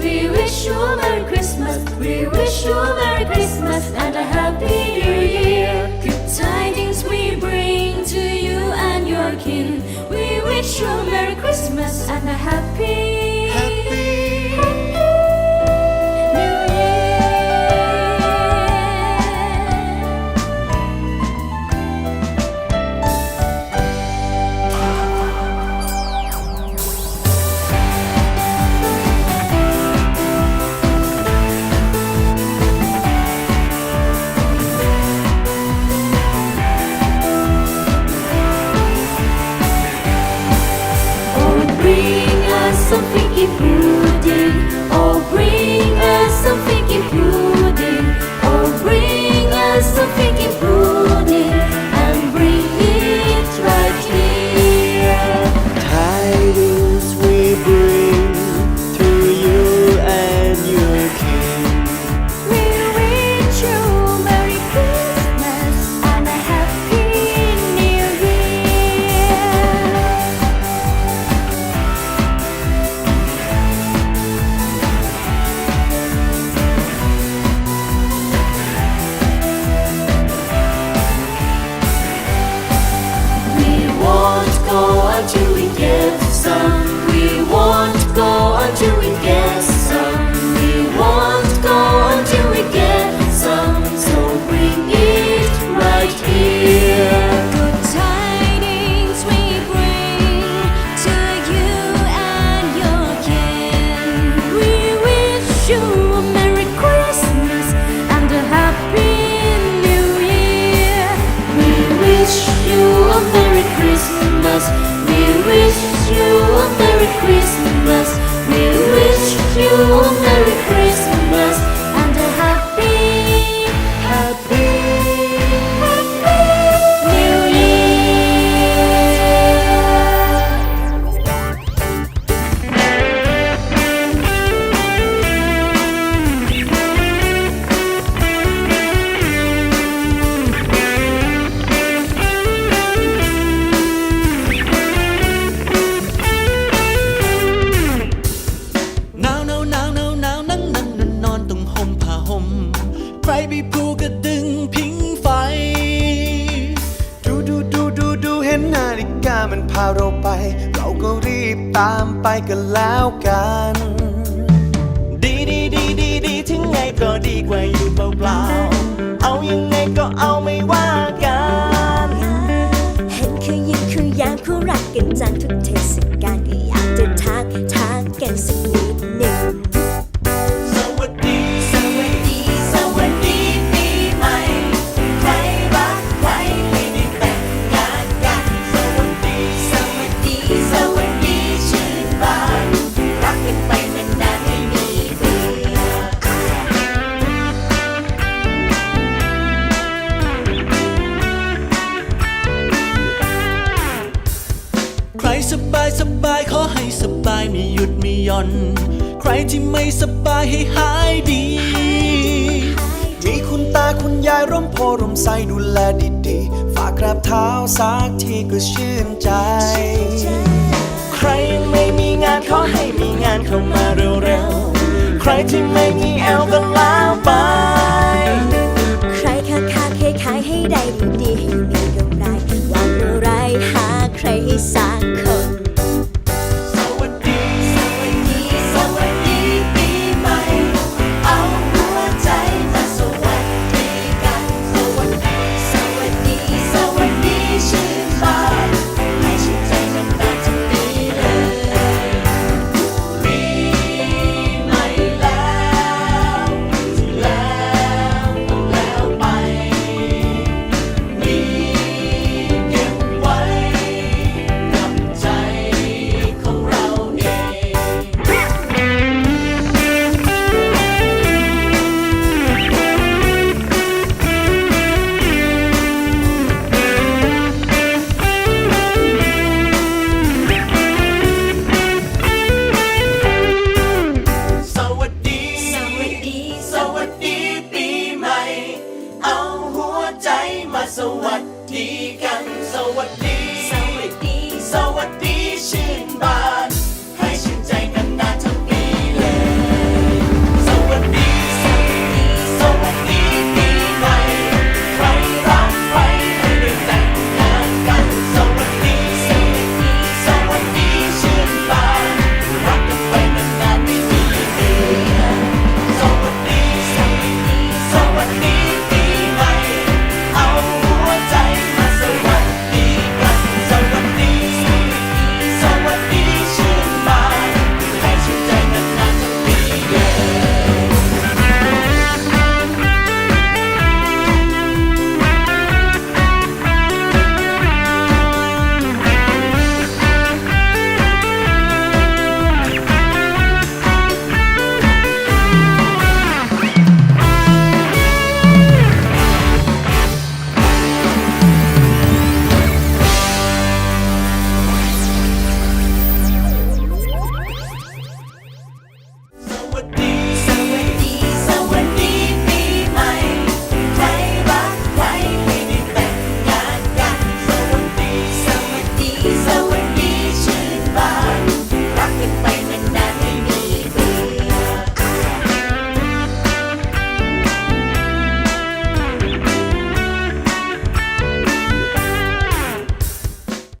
We wish you พาเราไป เราก็รีบตามไปกันแล้วกัน ดีดีดีดีดีถึงไงก็ดีกว่าอยู่เปล่า่อน ใครที่ไม่สบายให้หายดี มีคุณตาคุณยายร่มโพร่มใสดูแลดีๆ ฝากกราบเท้าสักทีก็ชื่นใจ ใครไม่มีงานขอให้มีงานเข้ามาเร็วๆ ใครที่ไม่มีแอลก็ลา